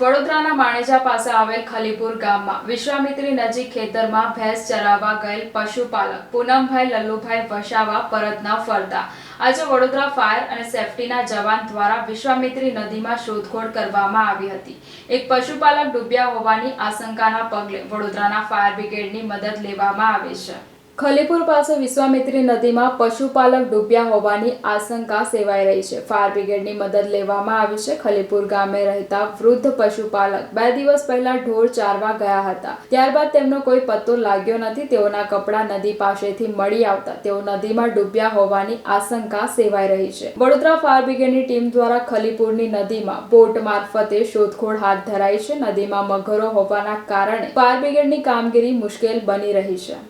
વડોદરાના માણેજા પાસે આવેલ ખલીપુર ગામમાં વિશ્વામિત્રી નજીક ખેતરમાં ભેંસ ચરાવવા ગયેલ પશુપાલક પૂનમભાઈ લલ્લુભાઈ વસાવા પરત ન ફરતા. આજે વડોદરા ફાયર અને સેફટીના જવાન દ્વારા વિશ્વામિત્રી નદીમાં શોધખોળ કરવામાં આવી હતી. એક પશુપાલક ડૂબ્યા હોવાની આશંકાના પગલે વડોદરાના ફાયર બ્રિગેડની મદદ લેવામાં આવી છે. ખલીપુર પાસે વિશ્વામિત્રી નદીમાં પશુપાલક ડૂબ્યા હોવાની આશંકા સેવાઈ રહી છે. ફાયર બ્રિગેડની મદદ લેવામાં આવી છે. ખલીપુર ગામે રહેતા વૃદ્ધ પશુપાલક બે દિવસ પહેલા ઢોર ચારવા ગયા હતા. ત્યારબાદ તેમનો કોઈ પત્તો લાગ્યો નથી. તેઓના કપડાં નદી પાસેથી મળી આવતા તેઓ નદીમાં ડૂબ્યા હોવાની આશંકા સેવાઈ રહી છે. વડોદરા ફાયર બ્રિગેડની ટીમ દ્વારા ખલીપુરની નદીમાં બોટ મારફતે શોધખોળ હાથ ધરાઈ છે. નદીમાં મગરો હોવાના કારણે ફાયર બ્રિગેડની કામગીરી મુશ્કેલ બની રહી છે.